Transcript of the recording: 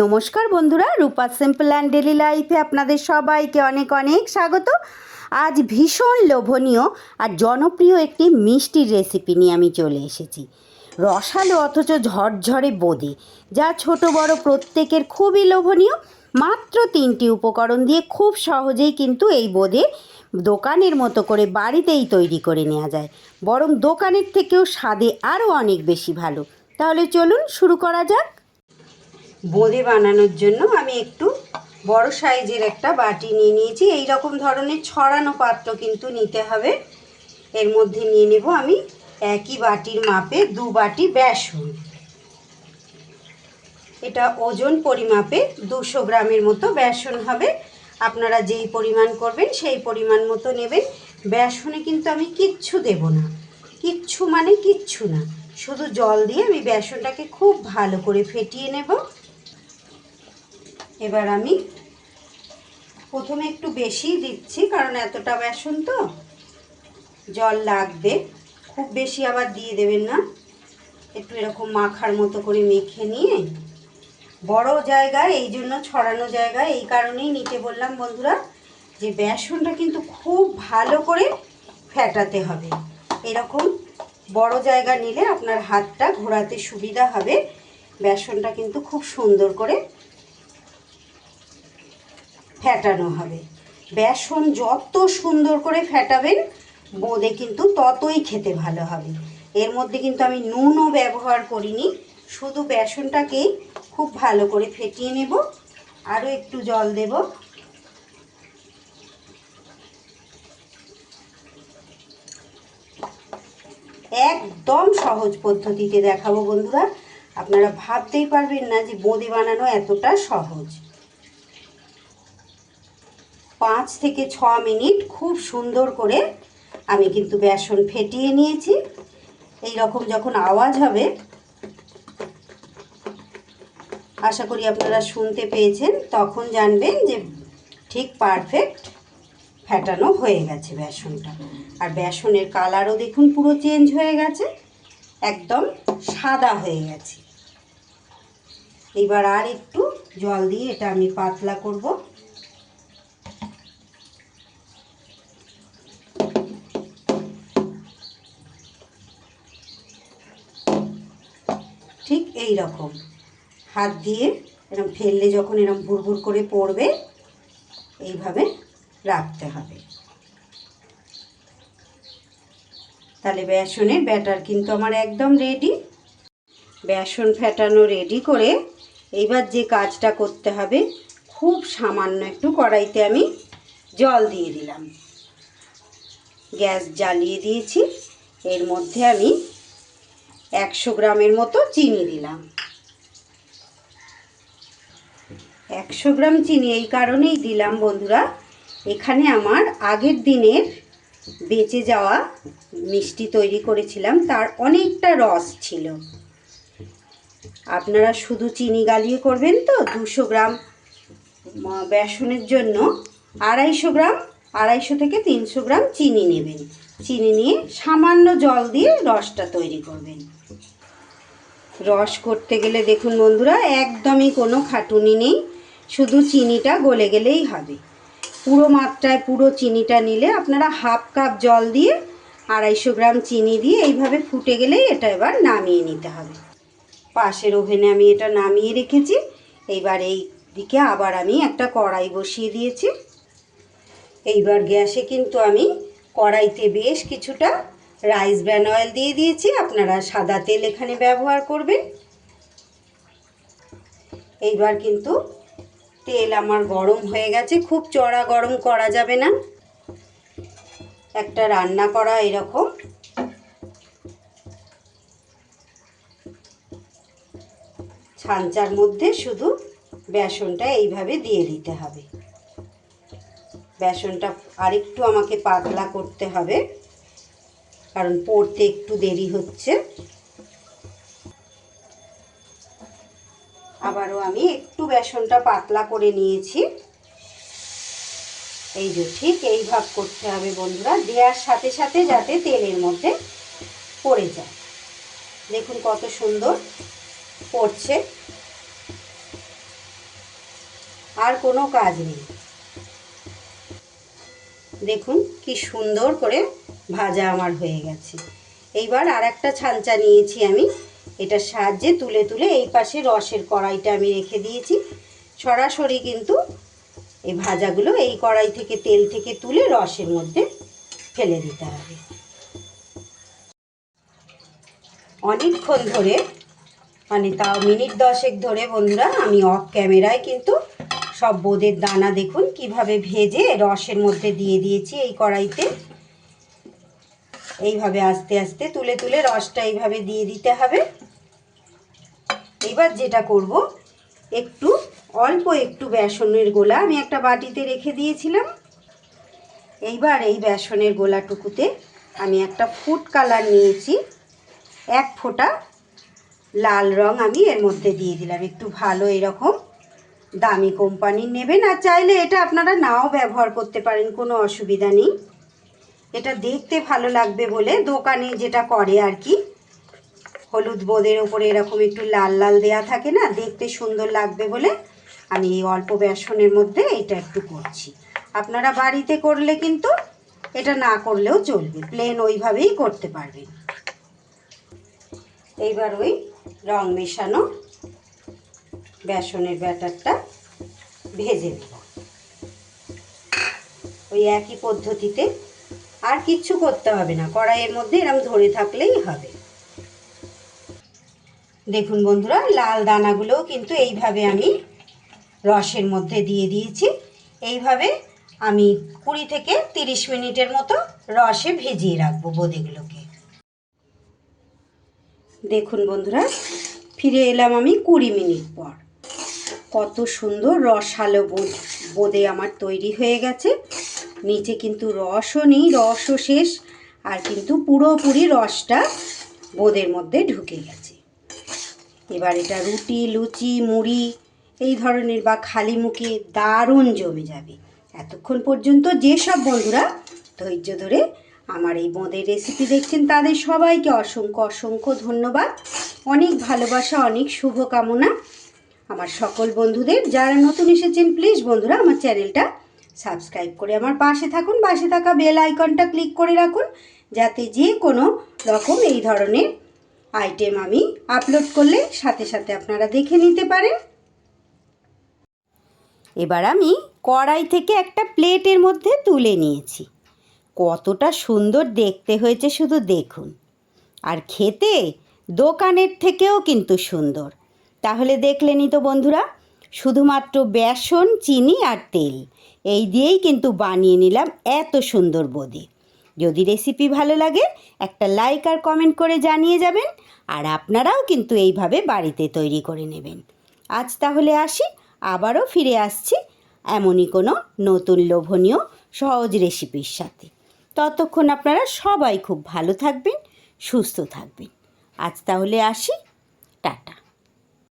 নমস্কার বন্ধুরা, রূপা simple and daily লাইফে আপনাদের সবাইকে অনেক অনেক স্বাগত। আজ ভীষণ লোভনীয় আর জনপ্রিয় একটি মিষ্টির রেসিপি নিয়ে আমি চলে এসেছি। রসালো অথচ ঝরঝরে বোঁদে, যা ছোট বড় প্রত্যেকের খুবই লোভনীয়। মাত্র তিনটি উপকরণ দিয়ে খুব সহজেই কিন্তু এই বোঁদে দোকানের মতো করে বাড়িতেই তৈরি করে নেওয়া যায়। বরং দোকানের থেকেও স্বাদে আরও অনেক বেশি ভালো। তাহলে চলুন শুরু করা যাক। বোঁদে বানানোর জন্য আমি একটু বড় সাইজের একটা বাটি নিয়ে নিয়েছি। এই রকম ধরনের ছড়ানো পাত্র কিন্তু নিতে হবে। এর মধ্যে নিয়ে নেব আমি একই বাটির মাপে দু বাটি বেসন। এটা ওজন পরিমাপে দুশো গ্রামের মতো বেসন হবে। আপনারা যেই পরিমাণ করবেন সেই পরিমাণ মতো নেবেন। বেসনে কিন্তু আমি কিচ্ছু দেব না। কিচ্ছু মানে কিচ্ছু না। শুধু জল দিয়ে আমি বেসনটাকে খুব ভালো করে ফেটিয়ে নেব। এবার আমি প্রথমে একটু বেশি দিচ্ছি, কারণ এতটা বেসন তো। জল লাগবে, খুব বেশি আবার দিয়ে দেবেন না। একটু এরকম মাখার মতো করে মেখে নিয়ে, বড় জায়গায় এই জন্য ছড়ানো জায়গায় এই কারণেই নিতে বললাম বন্ধুরা যে বেসনটা কিন্তু খুব ভালো করে ফেটাতে হবে। এরকম বড় জায়গা নিলে আপনার হাতটা ঘোরাতে সুবিধা হবে। বেসনটা কিন্তু খুব সুন্দর করে ফেটানো হবে। বেসন যত সুন্দর করে ফেটাবেন, বোঁদে কিন্তু ততই খেতে ভালো হবে। এর মধ্যে কিন্তু আমি নুনও ব্যবহার করিনি, শুধু বেসনটাকেই খুব ভালো করে ফেটিয়ে নেব। আরও একটু জল দেব। একদম সহজ পদ্ধতিতে দেখাবো বন্ধুরা। আপনারা ভাবতেই পারবেন না যে বোঁদে বানানো এতটা সহজ। পাঁচ থেকে ছ মিনিট খুব সুন্দর করে আমি কিন্তু বেসন ফেটিয়ে নিয়েছি। এই রকম যখন আওয়াজ হবে, আশা করি আপনারা শুনতে পেয়েছেন, তখন জানবেন যে ঠিক পারফেক্ট ফেটানো হয়ে গেছে বেসনটা। আর বেসনের কালারও দেখুন পুরো চেঞ্জ হয়ে গেছে, একদম সাদা হয়ে গেছে। এবার আর একটু জল দিয়ে এটা আমি পাতলা করব। ঠিক এই রকম। হাত দিয়ে এরকম ফেললে যখন এরকম ভুরভুর করে পড়বে, এইভাবে রাখতে হবে। তাহলে বেসনের ব্যাটার কিন্তু আমার একদম রেডি বেসন ফেটানো রেডি করে এইবার যে কাজটা করতে হবে, খুব সামান্য একটু কড়াইতে আমি জল দিয়ে দিলাম। গ্যাস জ্বালিয়ে দিয়েছি। এর মধ্যে আমি একশো গ্রামের মতো চিনি দিলাম। একশো গ্রাম চিনি এই কারণেই দিলাম বন্ধুরা। এখানে আমার আগের দিনের বেঁচে যাওয়া মিষ্টি তৈরি করেছিলাম, তার অনেকটা রস ছিল। আপনারা শুধু চিনি গালিয়ে করবেন তো, দুশো গ্রাম বেসনের জন্য আড়াইশো গ্রাম, আড়াইশো থেকে তিনশো গ্রাম চিনি নেবেন। চিনি নিয়ে সামান্য জল দিয়ে রসটা তৈরি করবেন। রস করতে গেলে দেখুন বন্ধুরা, একদমই কোনো খাটুনি নেই। শুধু চিনিটা গলে গেলেই হবে। পুরো মাত্রায় পুরো চিনিটা নিলে আপনারা হাফ কাপ জল দিয়ে আড়াইশো গ্রাম চিনি দিয়ে এইভাবে ফুটে গেলেই এটা এবার নামিয়ে নিতে হবে। পাশের ওভেনে আমি এটা নামিয়ে রেখেছি। এইবার এই দিকে আবার আমি একটা কড়াই বসিয়ে দিয়েছি। এইবার গ্যাসে কিন্তু আমি কড়াইতে বেশ কিছুটা রাইস ব্র্যান অয়েল দিয়ে দিয়েছি, আপনারা সাদা তেল এখানে ব্যবহার করবেন। এইবার কিন্তু তেল আমার গরম হয়ে গেছে, খুব চড়া গরম করা যাবে না। একটা রান্না করা এরকম। ছাঞ্চার মধ্যে শুধু বেসনটা এইভাবে দিয়ে দিতে হবে। বেসনটা আরেকটু আমাকে পাতলা করতে হবে। কারণ পড়তে একটু দেরি হচ্ছে। আবারও আমি একটু বেসনটা পাতলা করে নিয়েছি। এই যে ঠিক এই ভাব করতে হবে বন্ধুরা, দেওয়ার সাথে সাথে যাতে তেলের মধ্যে পড়ে যায়। দেখুন কত সুন্দর পড়ছে। আর কোনো কাজ নেই। দেখুন কি সুন্দর করে ভাজা আমার হয়ে গেছে। এইবার আর একটা ছালচা নিয়েছি আমি। এটার সাহায্যে তুলে তুলে এই পাশে রসের কড়াইটা আমি রেখে দিয়েছি। সরাসরি কিন্তু এই ভাজাগুলো এই কড়াই থেকে তেল থেকে তুলে রসের মধ্যে ফেলে দিতে হবে। অনেকক্ষণ ধরে মানে তাও মিনিট দশেক ধরে বন্ধুরা, আমি অফ ক্যামেরায় কিন্তু সব বোদের দানা দেখুন কীভাবে ভেজে রসের মধ্যে দিয়ে দিয়েছি এই কড়াইতে। এইভাবে আস্তে আস্তে তুলে তুলে রসটা এইভাবে দিয়ে দিতে হবে। এবার যেটা করব, একটু, অল্প একটু বেসনের গোলা আমি একটা বাটিতে রেখে দিয়েছিলাম। এইবার এই বেসনের গোলাটুকুতে আমি একটা ফুড কালার নিয়েছি। এক ফোঁটা লাল রং আমি এর মধ্যে দিয়ে দিলাম। একটু ভালো এরকম দামি কোম্পানির নেবেন। আর চাইলে এটা আপনারা নাও ব্যবহার করতে পারেন, কোনো অসুবিধা নেই। এটা দেখতে ভালো লাগবে বলে দোকানে যেটা করে আর কি। হলুদ বোদের ওপরে এরকম একটু লাল লাল দেয়া থাকে না, দেখতে সুন্দর লাগবে বলে আমি এই অল্প বেসনের মধ্যে এটা একটু করছি। আপনারা বাড়িতে করলে কিন্তু এটা না করলেও চলবে প্লেন ওইভাবেই করতে পারবেন। এইবার ওই রং মেশানো বেসনের ব্যাটারটা ভেজে নেব। ওই একই পদ্ধতিতে আর কিচ্ছু করতে হবে না। কড়াইয়ের মধ্যে এরম ধরে থাকলেই হবে। দেখুন বন্ধুরা, লাল দানাগুলোও কিন্তু এইভাবে আমি রসের মধ্যে দিয়ে দিয়েছি। এইভাবে আমি কুড়ি থেকে তিরিশ মিনিটের মতো রসে ভিজিয়ে রাখব বোঁদেগুলোকে। দেখুন বন্ধুরা, ফিরে এলাম আমি কুড়ি মিনিট পর। কত সুন্দর রসালো বোঁদ আমার তৈরি হয়ে গেছে। নিচে কিন্তু রসও নেই, রসও শেষ, আর কিন্তু পুরোপুরি রসটা বোঁদের মধ্যে ঢুকে গেছে। এবার এটা রুটি, লুচি, মুড়ি, এই ধরনের বা খালি মুখে দারুণ জমে যাবে। এতক্ষণ পর্যন্ত যেসব বন্ধুরা ধৈর্য ধরে আমার এই বোঁদের রেসিপি দেখছেন, তাদের সবাইকে অসংখ্য অসংখ্য ধন্যবাদ। অনেক ভালোবাসা, অনেক শুভকামনা। আমার সকল বন্ধুদের, যারা নতুন এসেছেন প্লিজ বন্ধুরা, আমার চ্যানেলটা সাবস্ক্রাইব করে আমার পাশে থাকুন। পাশে থাকা বেল আইকনটা ক্লিক করে রাখুন, যাতে যে কোনো রকম এই ধরনের আইটেম আমি আপলোড করলে সাথে সাথে আপনারা দেখে নিতে পারেন। এবার আমি কড়াই থেকে একটা প্লেটের মধ্যে তুলে নিয়েছি। কতটা সুন্দর দেখতে হয়েছে শুধু দেখুন। আর খেতে দোকানের থেকেও কিন্তু সুন্দর। তাহলে দেখলেনই তো বন্ধুরা শুধুমাত্র বেসন, চিনি আর তেল। এই দিয়েই কিন্তু বানিয়ে নিলাম এত সুন্দর বোঁদে। যদি রেসিপি ভালো লাগে, একটা লাইক আর কমেন্ট করে জানিয়ে যাবেন, আর আপনারাও কিন্তু এইভাবে বাড়িতে তৈরি করে নেবেন। আজ তাহলে আসি, আবারও ফিরে আসছি এমনই কোনো নতুন লোভনীয় সহজ রেসিপির সাথে। ততক্ষণ আপনারা সবাই খুব ভালো থাকবেন, সুস্থ থাকবেন। আজ তাহলে আসি, টাটা।